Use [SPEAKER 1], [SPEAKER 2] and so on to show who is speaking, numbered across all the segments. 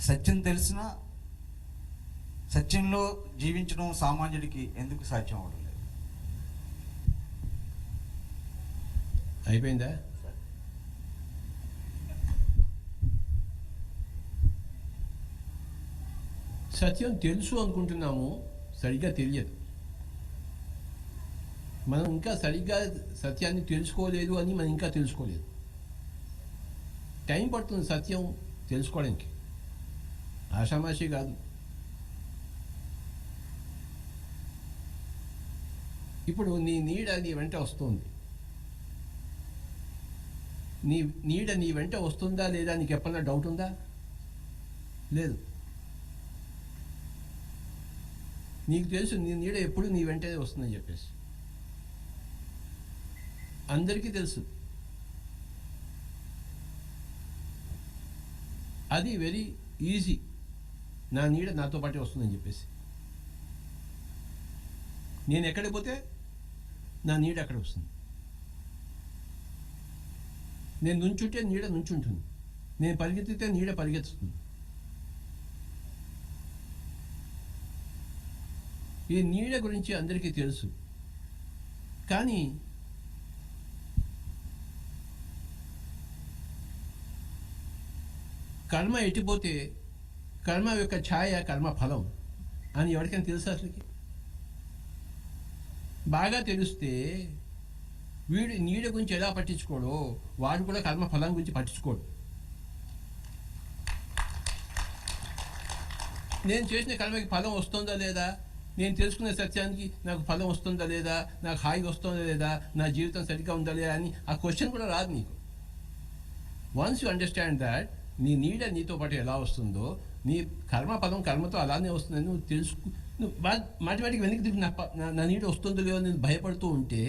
[SPEAKER 1] సత్యం తెలిసినా సత్యంలో జీవించడం సామాన్యుడికి ఎందుకు సాధ్యం అవడం లేదు?
[SPEAKER 2] అయిపోయిందా? సత్యం తెలుసు అనుకుంటున్నాము సరిగ్గా తెలియదు. మనం ఇంకా సరిగ్గా సత్యాన్ని తెలుసుకోలేదు అని మనం ఇంకా తెలుసుకోలేదు. టైం పడుతుంది సత్యం తెలుసుకోవడానికి. ఆషామాషి కాదు. ఇప్పుడు నీ నీడ నీ వెంట వస్తుంది. నీ నీడ నీ వెంట వస్తుందా లేదా నీకు ఎప్పుడన్నా డౌట్ ఉందా? లేదు. నీకు తెలుసు నీ నీడ ఎప్పుడు నీ వెంటనే వస్తుందని చెప్పేసి. అందరికీ తెలుసు. అది వెరీ ఈజీ నా నీడ నాతో పాటే వస్తుందని చెప్పేసి. నేను ఎక్కడికి పోతే నా నీడ అక్కడ వస్తుంది. నేను నుంచుంటే నీడ నుంచుంటుంది. నేను పరిగెత్తితే నీడ పరిగెత్తుతుంది. ఈ నీడ గురించి అందరికీ తెలుసు. కానీ కర్మ ఎట్టిపోతే కర్మ యొక్క ఛాయ కర్మ ఫలం అని ఎవరికైనా తెలుసు అసలుకి? బాగా తెలిస్తే వీడు నీడ గురించి ఎలా పట్టించుకోడో వాడు కూడా కర్మ ఫలం గురించి పట్టించుకోడు. నేను చేసిన కర్మకి ఫలం వస్తుందా లేదా? నేను తెలుసుకునే సత్యానికి నాకు ఫలం వస్తుందా లేదా? నాకు హాయి వస్తుందా లేదా? నా జీవితం సరిగ్గా ఉందా లేదా అని ఆ క్వశ్చన్ కూడా రాదు నీకు. వన్స్ యు అండర్స్టాండ్ దాట్ నీ నీడ నీతో పాటు ఎలా వస్తుందో నీ కర్మ పదం కర్మతో అలానే వస్తుందని నువ్వు తెలుసుకు నువ్వు మా- మాటి మాటికి వెనక్కి తిరిగి నా నా- నీడ వస్తుందో లేదో నేను భయపడుతూ ఉంటే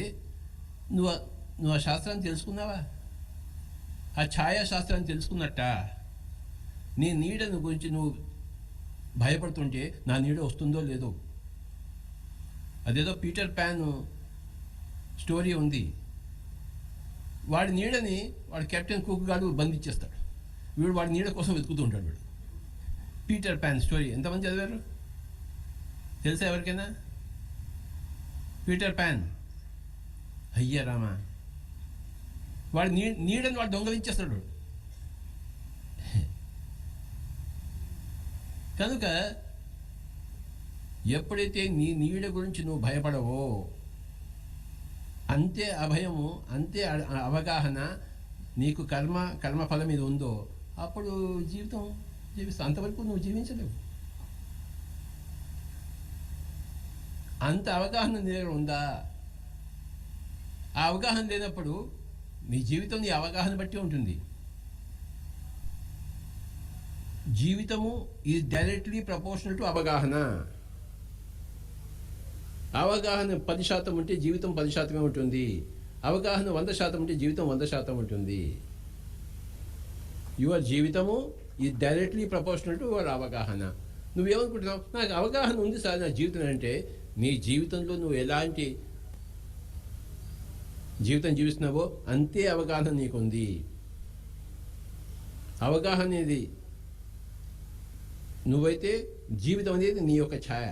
[SPEAKER 2] నువ్వు నువ్వు ఆ శాస్త్రాన్ని తెలుసుకున్నావా? ఆ ఛాయా శాస్త్రాన్ని తెలుసుకున్నట్ట? నీ నీడను గురించి నువ్వు భయపడుతుంటే నా నీడ వస్తుందో లేదో? అదేదో పీటర్ ప్యాన్ స్టోరీ ఉంది. వాడి నీడని వాడు కెప్టెన్ కుక్ గాడు బంధించేస్తాడు. వీడు వాడి నీడ కోసం వెతుకుతూ ఉంటాడు వీడు. పీటర్ ప్యాన్ స్టోరీ ఎంతమంది చదివారు? తెలుసా ఎవరికైనా? పీటర్ ప్యాన్ అయ్యా రామా. వాడు నీ నీడని వాడు దొంగలించేస్తాడు. కనుక ఎప్పుడైతే నీ నీడ గురించి నువ్వు భయపడవో అంతే అభయము అంతే అవగాహన నీకు కర్మ కర్మఫలం మీద ఉందో అప్పుడు జీవితం జీవిస్తా. అంతవరకు నువ్వు జీవించలేవు. అంత అవగాహన నీ దగ్గర ఉందా? ఆ అవగాహన లేనప్పుడు నీ జీవితం నీ అవగాహన బట్టి ఉంటుంది. జీవితము ఈజ్ డైరెక్ట్లీ ప్రపోర్షనల్ టు అవగాహన. అవగాహన పది శాతం ఉంటే జీవితం పది శాతమే ఉంటుంది. అవగాహన వంద శాతం ఉంటే జీవితం వంద శాతం ఉంటుంది. యువర్ జీవితము ఇది డైరెక్ట్లీ ప్రపోర్షనల్ టు వాళ్ళ అవగాహన. నువ్వేమనుకుంటున్నావు? నాకు అవగాహన ఉంది సార్ నా జీవితం అంటే నీ జీవితంలో నువ్వు ఎలాంటి జీవితం జీవిస్తున్నావో అంతే అవగాహన నీకుంది. అవగాహన అనేది నువ్వైతే జీవితం అనేది నీ యొక్క ఛాయ.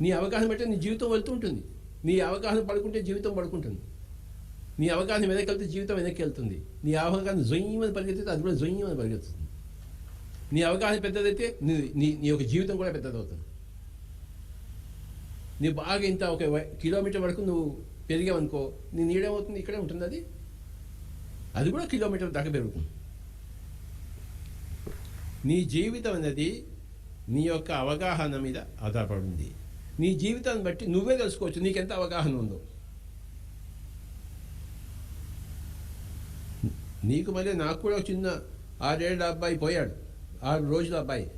[SPEAKER 2] నీ అవగాహన బట్టి నీ జీవితం వెళ్తూ ఉంటుంది నీ అవగాహన పడుకుంటే జీవితం పడుకుంటుంది. నీ అవగాహన వెనక్కి వెళ్తే జీవితం వెనక్కి వెళ్తుంది. నీ అవగాహన జొయ్యమని పరిగెత్తితే అది కూడా జొయ్యమని పరిగెత్తుతుంది నీ అవగాహన పెద్దదైతే నీ నీ నీ యొక్క జీవితం కూడా పెద్దదవుతుంది. నీ బాగా ఇంత ఒక కిలోమీటర్ వరకు నువ్వు పెరిగావనుకో నీ నీడేమవుతుంది ఇక్కడే ఉంటుంది అది. అది కూడా కిలోమీటర్ దాకా పెరుగుతుంది. నీ జీవితం అనేది నీ యొక్క అవగాహన మీద ఆధారపడింది నీ జీవితాన్ని బట్టి నువ్వే తెలుసుకోవచ్చు నీకెంత అవగాహన ఉందో. నీకు మళ్ళీ నాకు కూడా ఒక చిన్న ఆరేళ్ళ అబ్బాయి పోయాడు. ఆరు రోజుల అబ్బాయి.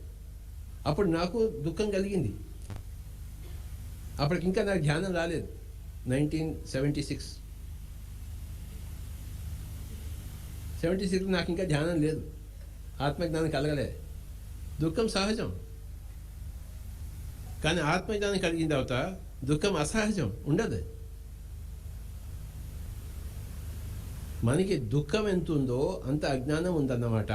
[SPEAKER 2] అప్పుడు నాకు దుఃఖం కలిగింది. అప్పటికి ఇంకా నాకు ధ్యానం రాలేదు. Nineteen seventy six. Seventy six నాకు ఇంకా ధ్యానం లేదు. ఆత్మజ్ఞానం కలగలే. దుఃఖం సహజం. కానీ ఆత్మజ్ఞానం కలిగిన తర్వాత దుఃఖం అసహజం. ఉండదు. మనకి దుఃఖం ఎంత ఉందో అంత అజ్ఞానం ఉందన్నమాట.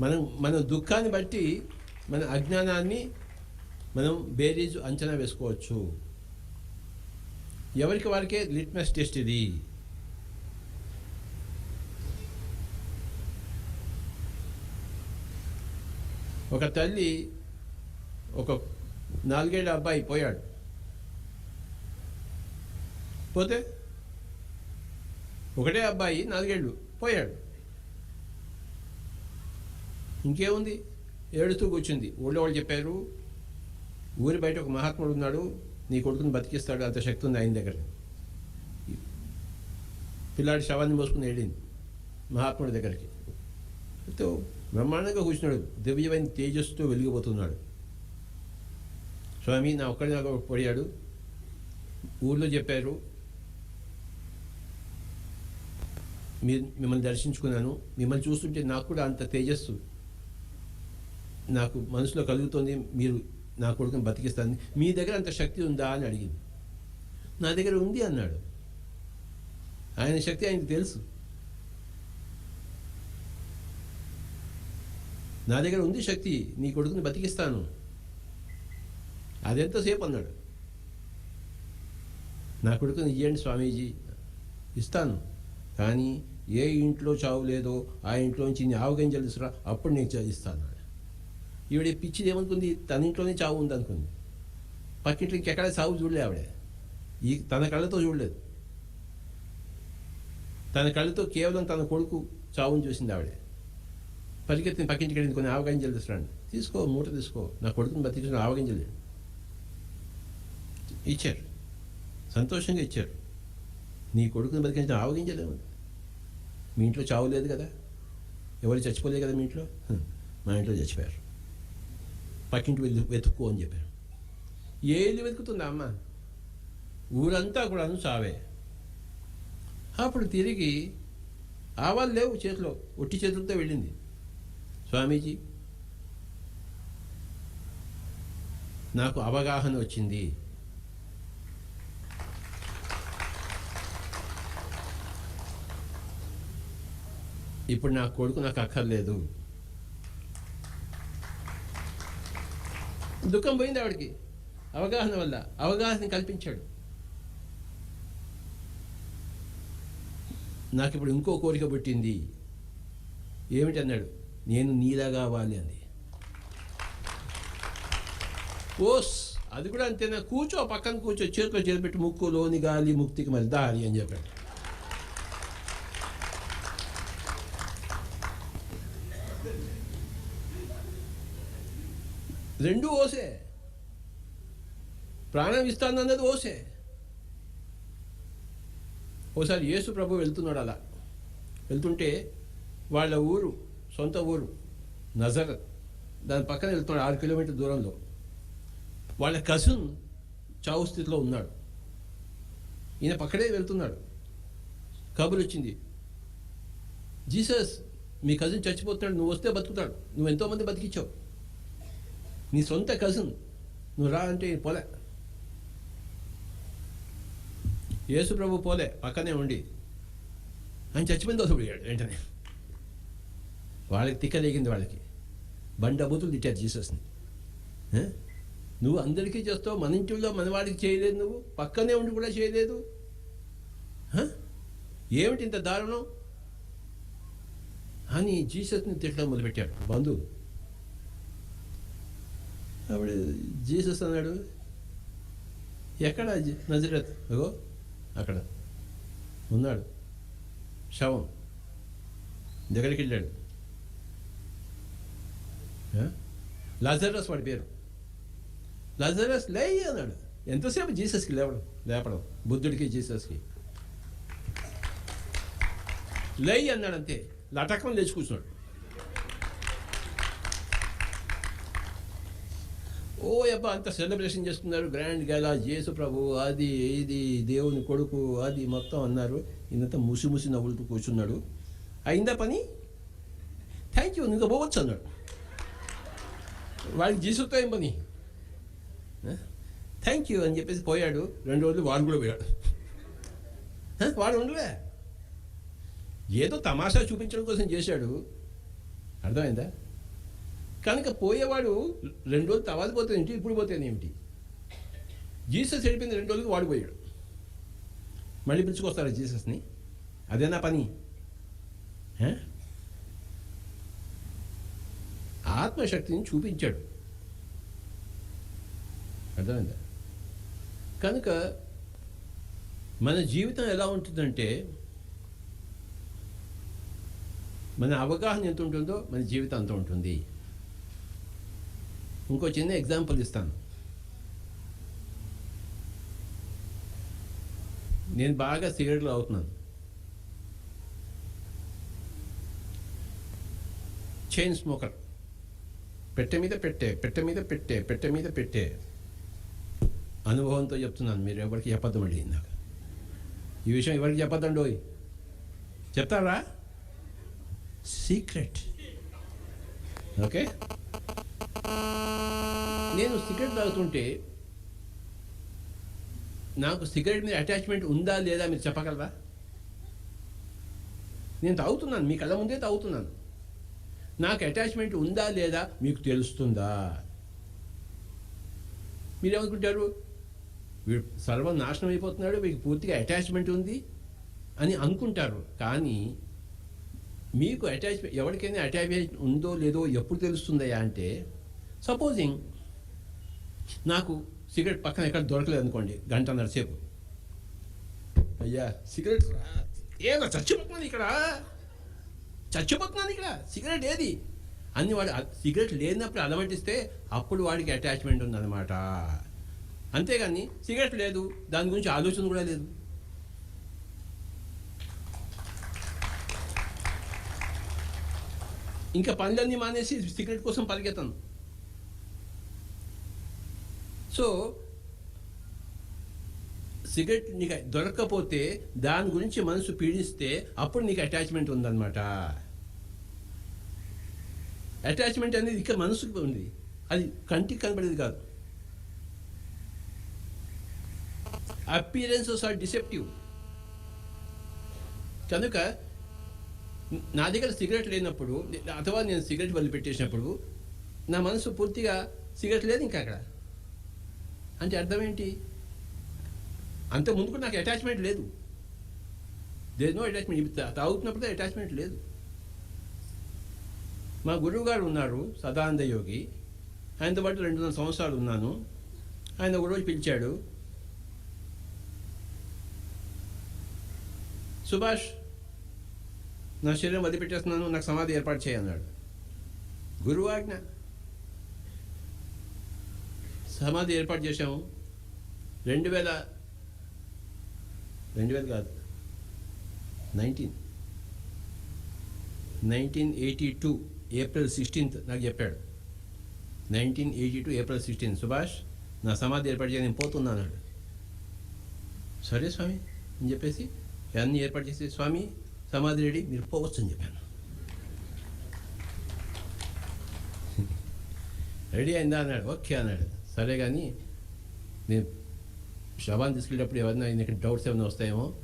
[SPEAKER 2] మనం మన దుఃఖాన్ని బట్టి మన అజ్ఞానాన్ని మనం బేరీజు అంచనా వేసుకోవచ్చు. ఎవరికి వారికే లిట్మస్ టెస్ట్ ఇది? ఒక తల్లి ఒక నాలుగేళ్ళ అబ్బాయి పోయాడు. పోతే ఒకటే అబ్బాయి నాలుగేళ్ళు పోయాడు. ఇంకేముంది? ఏడుస్తూ కూర్చుంది. ఊళ్ళో వాళ్ళు చెప్పారు ఊరి బయట ఒక మహాత్ముడు ఉన్నాడు నీ కొడుకుని బతికిస్తాడు అంత శక్తి ఉంది ఆయన దగ్గర. పిల్లాడి శవాన్ని మోసుకుని ఏడింది మహాత్ముడి దగ్గరికి. అయితే బ్రహ్మాండంగా కూర్చున్నాడు. దివ్యమైన తేజస్సుతో వెలిగిపోతున్నాడు. స్వామి నా ఒక్కడి నాకు పడియాడు ఊళ్ళో చెప్పారు మీరు మిమ్మల్ని దర్శించుకున్నాను. మిమ్మల్ని చూస్తుంటే నాకు కూడా అంత తేజస్సు నాకు మనసులో కలుగుతోంది. మీరు నా కొడుకుని బతికిస్తాను మీ దగ్గర అంత శక్తి ఉందా అని అడిగింది. నా దగ్గర ఉంది అన్నాడు. ఆయన శక్తి ఆయనకు తెలుసు. నా దగ్గర ఉంది శక్తి నీ కొడుకుని బతికిస్తాను. అదెంతసేపు అన్నాడు. నా కొడుకుని ఇయ్యండి స్వామీజీ ఇస్తాను. కానీ ఏ ఇంట్లో చావు లేదో ఆ ఇంట్లోంచి నీ ఆవగింజలు తీసుకురా అప్పుడు నేను చ- ఇస్తాను ఈవిడ పిచ్చిది ఏమనుకుంది? తన ఇంట్లోనే చావు ఉంది అనుకుంది పక్కింట్లో ఇంకెక్కడ చావు చూడలే ఆవిడ. ఈ తన కళ్ళతో చూడలేదు. తన కళ్ళతో కేవలం తన కొడుకు చావుని చూసింది ఆవిడ. పరిగెత్తిన పక్కింటికెళ్ళింది కొన్ని ఆవగింజలు తీసుకురండి. తీసుకో మూట తీసుకో. నా కొడుకుని బతికించిన ఆవగింజలు ఇచ్చారు. సంతోషంగా ఇచ్చారు. నీ కొడుకుని బతికించిన ఆవగింజలు మీ ఇంట్లో చావు లేదు కదా? ఎవరు చచ్చిపోలేదు కదా మీ ఇంట్లో? మా ఇంట్లో చచ్చిపోయారు. పక్కింటి వెళ్ళి వెతుక్కో అని చెప్పారు. ఏది వెతుకుతుందా అమ్మ? ఊరంతా కూడా చావే. అప్పుడు తిరిగి ఆవాలు లేవు చేతిలో ఒట్టి చేతులతో వెళ్ళింది. స్వామీజీ నాకు అవగాహన వచ్చింది. ఇప్పుడు నా కొడుకు నాకు అక్కర్లేదు. దుఃఖం పోయింది ఆవిడకి. అవగాహన వల్ల అవగాహన కల్పించాడు. నాకు ఇప్పుడు ఇంకో కోరిక పుట్టింది. ఏమిటి అన్నాడు నేను నీలాగా అవ్వాలి అంది. ఓస్ అది కూడా అంతేనా? కూర్చో పక్కన కూర్చో. చేతిలో చేతి పెట్టి ముక్కు లోని గాలి ముక్తికి మరి దారి అని చెప్పాడు. రెండు ఓసే. ప్రాణం ఇస్తానన్నది ఓసే. ఓసారి యేసు ప్రభు వెళ్తున్నాడు అలా వెళ్తుంటే వాళ్ళ ఊరు సొంత ఊరు నజర్ దాని పక్కన వెళ్తున్నాడు ఆరు కిలోమీటర్ దూరంలో. వాళ్ళ కజిన్ చావు స్థితిలో ఉన్నాడు. ఈయన పక్కనే వెళ్తున్నాడు. కబురు వచ్చింది జీసస్ మీ కజిన్ చచ్చిపోతున్నాడు నువ్వు వస్తే బతుకుతాడు. నువ్వు ఎంతోమంది బతికించావు నీ సొంత కజిన్ నువ్వు రా అంటే పోలే. యేసు ప్రభు పోలే పక్కనే ఉండి. ఆయన చచ్చిపోయింది వదిలిపోయాడు వెంటనే. వాళ్ళకి తిక్కలేగింది వాళ్ళకి. బండి అబూతులు తిట్టారు జీసస్ని. నువ్వు అందరికీ చేస్తావు మన ఇంటిలో మన వాడికి చేయలేదు నువ్వు పక్కనే ఉండి కూడా చేయలేదు. ఏమిటి ఇంత దారుణం? అని జీసస్ని తిట్టడం మొదలుపెట్టాడు. బంధువు అప్పుడు జీసస్ అన్నాడు. ఎక్కడ నజరత్? అగో అక్కడ. ఉన్నాడు. శవం దగ్గరికి వెళ్ళాడు. ఆ? లాజరస్ వాడి పేరు. లాజరస్ లే అన్నాడు. ఎంతసేపు జీసస్కి లేవడం లేపడం? బుద్ధుడికి జీసస్కి. లే అన్నాడు అంతే లటకం లేచి కూర్చున్నాడు. ఓ అబ్బ అంత సెలబ్రేషన్ చేస్తున్నారు. గ్రాండ్ గలా యేసు ప్రభు అది ఇది దేవుని కొడుకు అది మొత్తం అన్నారు. ఇంత ముసి ముసి నవ్వులుతూ కూర్చున్నాడు. అయిందా పని? థ్యాంక్ యూ ఇంకా పోవచ్చు అన్నాడు. వాళ్ళకి జీసుతో ఏం పని? థ్యాంక్ యూ అని చెప్పేసి పోయాడు. రెండు రోజులు వాడు కూడా పోయాడు. వాడు ఉండలే. ఏదో తమాషా చూపించడం కోసం చేశాడు. అర్థమైందా? కనుక పోయేవాడు రెండు రోజులు తర్వాత పోతే ఏంటి? ఇప్పుడు పోతే ఏమిటి? జీసస్ వెళ్ళిపోయింది రెండు రోజులకు వాడు పోయాడు. మళ్ళీ పిలుచుకొస్తారా జీసస్ని? అదేనా పని. ఆత్మశక్తిని చూపించాడు. అర్థమైందా? కనుక మన జీవితం ఎలా ఉంటుందంటే మన అవగాహన ఎంత ఉంటుందో మన జీవితం అంత ఉంటుంది. ఇంకో చిన్న ఎగ్జాంపుల్ ఇస్తాను. నేను బాగా సిగరెట్లు అవుతున్నాను. చైన్ స్మోకర్ పెట్టె మీద పెట్టే పెట్టె మీద పెట్టే పెట్టె మీద పెట్టే. అనుభవంతో చెప్తున్నాను మీరు ఎవరికి చెప్పద్దు మళ్ళీ ఇందాక. ఈ విషయం ఎవరికి చెప్పద్దండి ఓయ్? చెప్తారా? Secret okay? నేను సిగరెట్ తాగుతుంటే నాకు సిగరెట్ మీద అటాచ్మెంట్ ఉందా లేదా మీరు చెప్పగలరా? నేను తాగుతున్నాను మీ కళ్ళ ముందే తాగుతున్నాను. నాకు అటాచ్మెంట్ ఉందా లేదా మీకు తెలుస్తుందా? మీరేమనుకుంటారు? వీడు సర్వనాశనం అయిపోతున్నాడు మీకు పూర్తిగా అటాచ్మెంట్ ఉంది అని అనుకుంటారు. కానీ మీకు అటాచ్మెంట్ ఎవరికైనా అటాచ్మెంట్ ఉందో లేదో ఎప్పుడు తెలుస్తుందయ్యా అంటే సపోజింగ్ నాకు సిగరెట్ పక్కన ఎక్కడ దొరకలేదు అనుకోండి గంటన్నర సేపు. అయ్యా సిగరెట్ ఏదో చచ్చిపోతున్నాను ఇక్కడ. చచ్చిపోతున్నాను ఇక్కడ. సిగరెట్ ఏది? అన్ని వాడు సిగరెట్ లేనప్పుడు అలవాటిస్తే అప్పుడు వాడికి అటాచ్మెంట్ ఉందన్నమాట. అంతేగాని సిగరెట్ లేదు దాని గురించి ఆలోచన కూడా లేదు. ఇంకా పనులన్నీ మానేసి సిగరెట్ కోసం పరిగెత్తాను. సో సిగరెట్ నీకు దొరకకపోతే దాని గురించి మనసు పీడిస్తే అప్పుడు నీకు అటాచ్మెంట్ ఉందన్నమాట. అటాచ్మెంట్ అనేది ఇక మనసుకు ఉంది. అది కంటికి కనబడేది కాదు. అపీరెన్సెస్ ఆర్ డిసెప్టివ్ కనుక నా దగ్గర సిగరెట్ లేనప్పుడు అథవా నేను సిగరెట్ వదిలిపెట్టేసినప్పుడు నా మనసు పూర్తిగా సిగరెట్ లేదు ఇంకా అక్కడ. అంటే అర్థం ఏంటి? అంత ముందుకు నాకు అటాచ్మెంట్ లేదు. దేర్ నో అటాచ్మెంట్ ఇప్పుడు తాగుతున్నప్పుడే అటాచ్మెంట్ లేదు. మా గురువు గారు ఉన్నారు సదానంద యోగి ఆయనతో పాటు రెండున్నర సంవత్సరాలు ఉన్నాను. ఆయన ఒకరోజు పిలిచాడు. సుభాష్ నా శరీరం వదిలిపెట్టేస్తున్నాను నాకు సమాధి ఏర్పాటు చేయన్నాడు గురువాజ్ఞ. సమాధి ఏర్పాటు చేశాము. రెండు వేల రెండు వేలు కాదు. Nineteen. Nineteen eighty two April sixteenth నాకు చెప్పాడు. Nineteen eighty two April sixteenth Subhash నా సమాధి ఏర్పాటు చేయ నేను సరే స్వామి అని చెప్పేసి అన్నీ ఏర్పాటు చేసి స్వామి సమాధి రెడీ మీరు పోవచ్చు అని చెప్పాను. రెడీ అయిందా అన్నాడు. ఓకే అన్నాడు. సరే కానీ నేను శవాన్ని తీసుకెళ్ళేటప్పుడు ఏమన్నా ఆయనకి డౌట్స్ ఏమైనా వస్తాయేమో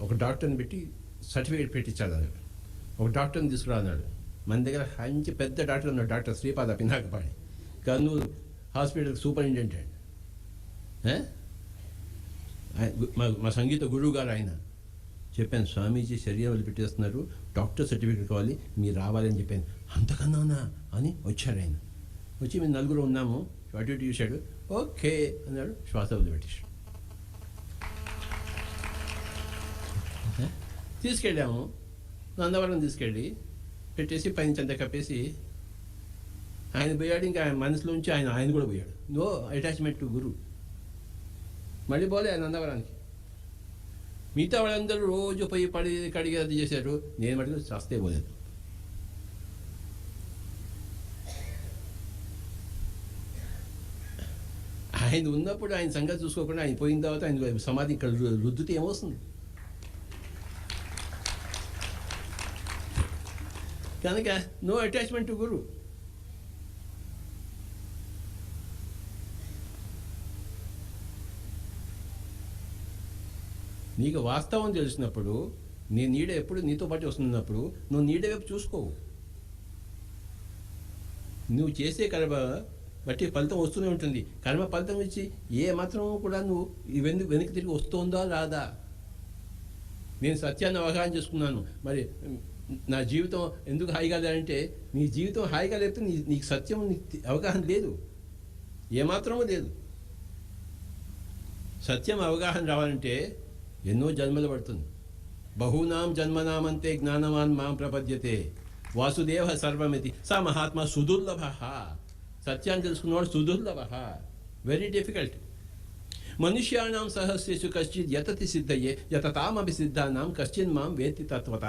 [SPEAKER 2] ఒక డాక్టర్ని పెట్టి సర్టిఫికేట్ పెట్టించాడు అన్నాడు. ఒక డాక్టర్ని తీసుకురా అన్నాడు. మన దగ్గర మంచి పెద్ద డాక్టర్ ఉన్నాడు doctor Sripada Pinakapani. Kurnool hospital superintendent మా సంగీత గురువు గారు ఆయన. చెప్పాను స్వామీజీ శరీరం వదిలిపెట్టేస్తున్నారు డాక్టర్ సర్టిఫికేట్ కావాలి మీరు రావాలని చెప్పాను. అంతకన్నానా అని వచ్చారు ఆయన. వచ్చి మేము నలుగురు ఉన్నాము. అటు ఇటు చూశాడు ఓకే అన్నాడు శ్వాస వదిలిపెట్టేశాడు? తీసుకెళ్ళాము. నందవరం తీసుకెళ్ళి పెట్టేసి పైన చెంత కప్పేసి ఆయన పోయాడు ఇంకా ఆయన మనసులోంచి ఆయన ఆయన కూడా పోయాడు. నో అటాచ్మెంట్ టు గురు మళ్ళీ పోలే ఆయన నందవరానికి. మిగతా వాళ్ళందరూ రోజు పోయి పడి కడిగి అది చేశారు. నేను మటుకు చస్తే పోలేదు. ఆయన ఉన్నప్పుడు ఆయన సంగతి చూసుకోకుండా ఆయన పోయిన తర్వాత ఆయన సమాధి ఇక్కడ రు- రుద్దుతే ఏమొస్తుంది? కనుక నో అటాచ్మెంట్ టు గురు నీకు వాస్తవం తెలిసినప్పుడు నీ నీడ ఎప్పుడు నీతో పాటు వస్తున్నప్పుడు నువ్వు నీడ వైపు చూసుకోవు నువ్వు చేసే కర్మ బట్టి ఫలితం వస్తూనే ఉంటుంది. కర్మ ఫలితం ఇచ్చి ఏ మాత్రం కూడా నువ్వు ఇవన్నీ వెనక్కి తిరిగి వస్తుందా రాదా? నేను సత్యాన్ని అవగాహన చేసుకున్నాను. మరి నా జీవితం ఎందుకు హాయిగా లేదంటే నీ జీవితం హాయిగా లేకపోతే నీ నీకు సత్యం నీ అవగాహన లేదు. ఏమాత్రమూ లేదు. సత్యం అవగాహన రావాలంటే ఎన్నో జన్మలు పడుతుంది. బహునాం జన్మనామంతే జ్ఞానవాన్ మాం ప్రపద్యతే. వాసుదేవ సర్వమితి. సా మహాత్మా సుదుర్లభ. సత్యాన్ని తెలుసుకున్నవాడు సుదుర్లభ వెరీ డిఫికల్ట్ మనుష్యాణం సహస్రేషు కశ్చిత్ యతతి సిద్ధయే యతతామపి సిద్ధానాం కశ్చిన్ మాం వేత్తి తత్వత.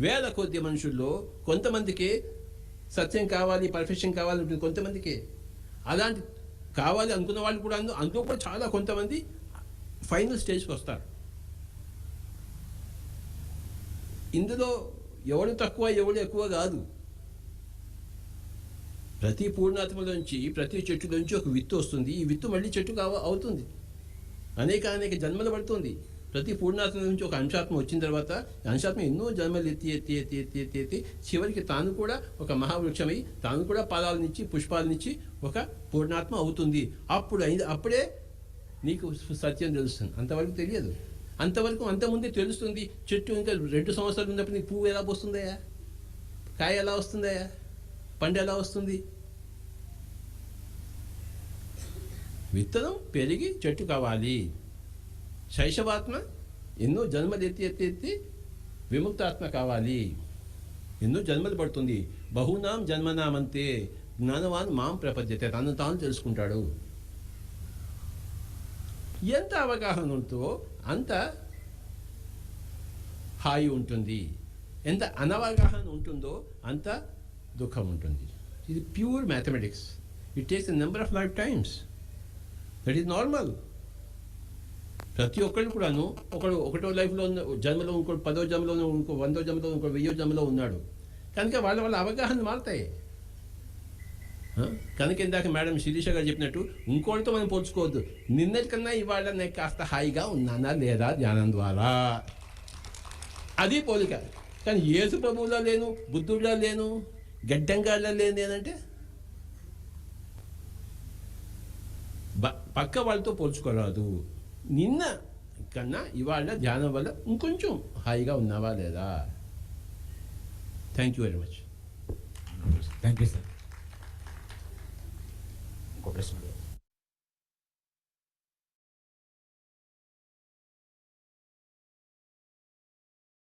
[SPEAKER 2] వేల కొద్ది మనుషుల్లో కొంతమందికి సత్యం కావాలి పర్ఫెక్షన్ కావాలి ఉంటుంది కొంతమందికి. అలాంటి కావాలి అనుకున్న వాళ్ళు కూడా అందు- అందులో కూడా చాలా కొంతమంది ఫైనల్ స్టేజ్కి వస్తారు. ఇందులో ఎవడు తక్కువ ఎవడు ఎక్కువ కాదు. ప్రతి పూర్ణాత్మలోంచి ప్రతి చెట్టులోంచి ఒక విత్తు వస్తుంది. ఈ విత్తు మళ్ళీ చెట్టు కావ అవుతుంది. అనేక అనేక జన్మలు పడుతుంది. ప్రతి పూర్ణాత్మ నుంచి ఒక అంశాత్మ వచ్చిన తర్వాత అంశాత్మ ఎన్నో జన్మలు ఎత్తి ఎత్తి ఎత్తి ఎత్తి ఎత్తి ఎత్తి చివరికి తాను కూడా ఒక మహావృక్షమై తాను కూడా ఫలాలనిచ్చి పుష్పాలనిచ్చి ఒక పూర్ణాత్మ అవుతుంది. అప్పుడు అయింది అప్పుడే నీకు సత్యం తెలుస్తుంది. అంతవరకు తెలియదు. అంతవరకు అంతకుముందే తెలుస్తుంది. చెట్టు ఇంకా రెండు సంవత్సరాలు ఉన్నప్పుడు నీకు పువ్వు ఎలా వస్తుందయ్యా కాయ ఎలా వస్తుందయ్యా? పండు ఎలా వస్తుంది? విత్తనం పెరిగి చెట్టు కావాలి. శైశవాత్మ ఎన్నో జన్మలు ఎత్తి ఎత్తి ఎత్తి విముక్తాత్మ కావాలి. ఎన్నో జన్మలు పడుతుంది. బహునాం జన్మనామంతే జ్ఞానవాన్ మాం ప్రపద్యతే. తను తాను తెలుసుకుంటాడు. ఎంత అవగాహన ఉంటుందో అంత హాయి ఉంటుంది. ఎంత అనవగాహన ఉంటుందో అంత దుఃఖం ఉంటుంది ఇది pure mathematics. It takes a number of life times that is normal ప్రతి ఒక్కళ్ళు కూడాను ఒకడు ఒకటో లైఫ్లో ఉన్న జన్మలో ఇంకోటి పదో జన్మలో ఇంకో వందో జన్మలో ఇంకో వెయ్యో జన్మలో ఉన్నాడు. కనుక వాళ్ళ వాళ్ళ అవగాహన మారుతాయి. కనుక ఇందాక మేడం శిరీష గారు చెప్పినట్టు ఇంకోటితో మనం పోల్చుకోవద్దు. నిన్నటికన్నా ఇవాళ నేను కాస్త హాయిగా ఉన్నానా లేదా ధ్యానం ద్వారా? అది పోలిక. కానీ యేసు ప్రభువులా లేను బుద్ధుడిలో లేను గడ్డంగాళ్ళ లేను నేనంటే పక్క వాళ్ళతో పోల్చుకోరాదు. నిన్న కన్నా ఇవాళ ధ్యానం వల్ల ఇంకొంచెం హాయిగా ఉన్నావా లేదా? Thank you very much
[SPEAKER 1] thank you sir ఇంకో ప్రశ్న